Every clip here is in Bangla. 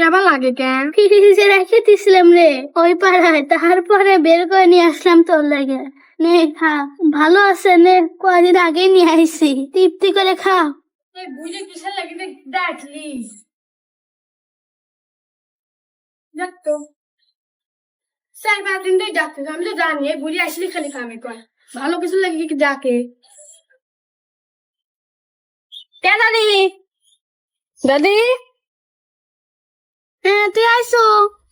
কেমন লাগে কেন? ফ্রিজে রেখে দিছিলাম রে? ওই পাড়ায় তারপরে বের করে নিয়ে আসলাম তোর লাগে। নে, খা। ভালো আছে নে, কদিন আগে নিয়ে আইছি। তৃপ্তি করে খা বুঝে কিসের লাগে দেখ দাদি দাদি? হ্যাঁ তুই আইসো।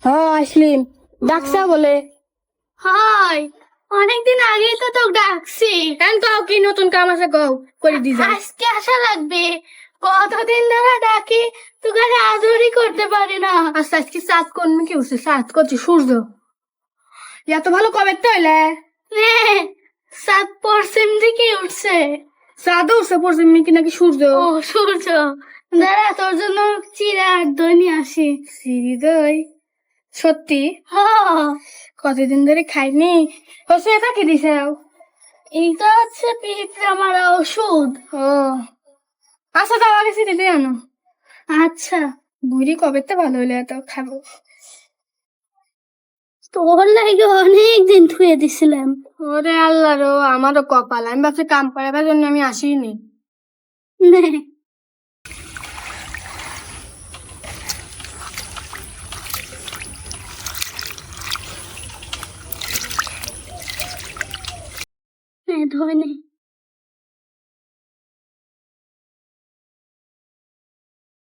হ্যাঁ আসলিম ডাকছা বলে। হয় অনেকদিন আগেই তো তোকে ডাকছি। এখন কও কি নতুন কাম আছে কও করে দি আজকে আসা লাগবে। কতদিন ধরে ডাকি তোকে আদরই করতে পারি না। আচ্ছা আজকে সাত করবি কি হচ্ছে? সাত করছি সূর্য। এত ভালো কবে তো হইলে? নে সাত পশ্চিম দিকে উঠছে। সাদও উঠছে পড়ছে কি নাকি সূর্য? ও সূর্য। দাঁড়া তোর জন্য চিরা আর দই নিয়ে আসি। সিঁড়ি দই? সত্যি? হ। কতদিন ধরে খাইনি? হচ্ছে এটা কি দিছে এইটা হচ্ছে পিঁপড়া মারা ওষুধ। ও। আচ্ছা দাও আগে সিঁড়ি দই আনো। আচ্ছা। বুড়ি কবে তো ভালো হইলে এত খাব। তোর লাগে অনেক দিন থুয়ে দিছিলাম। ওরে আল্লাহ রো আমারও কপাল। আমি ভাবছি কাম করাবার জন্য আমি আসিনি।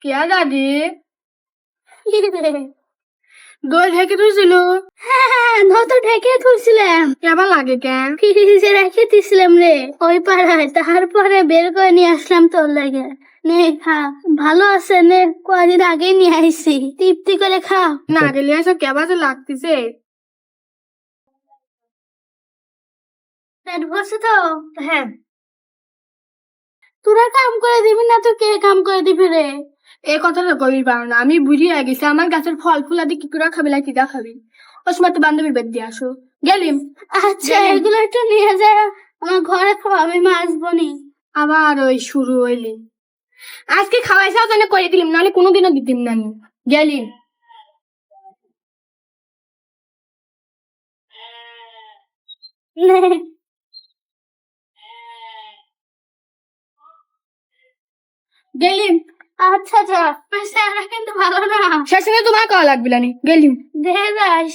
কি দই ঢেকে হ্যাঁ ধর ঢেকে তুলছিলাম কেমন লাগে কেন? ফ্রিজে রেখে দিছিলাম রে। ওই পাড়ায় তারপরে বের করে নিয়ে আসলাম তোর লাগে। নে খা। ভালো আছে নে কদিন আগে নিয়ে আইছি। তৃপ্তি করে খা না গেলে এসব কেবা তো লাগতেছে। পেট ভরছে তো? হ্যাঁ। তোরা কাম করে দিবি না তো কে কাম করে দিবি রে? এই কথাটা কবি পারো না আমি বুড়ি হয়ে গেছি আমার গাছের ফল ফুল আদি কি করে খাবি লাগে কিটা খাবি ওই সময় তো বান্ধবীর বেদ দিয়ে আসো। গেলিম আচ্ছা এগুলো একটু নিয়ে যায় আমার ঘরে খাওয়া আমি মা আসব নি। আবার ওই শুরু হইলি। আজকে খাওয়াইছাও জানে করে দিলিম নাহলে কোনোদিনও দিতিম না। গেলিম নে। গেলিম। আচ্ছা যা। পেশারা কিন্তু ভালো না। শেষে তোমার কল লাগবে না গেলিম। দে যাস।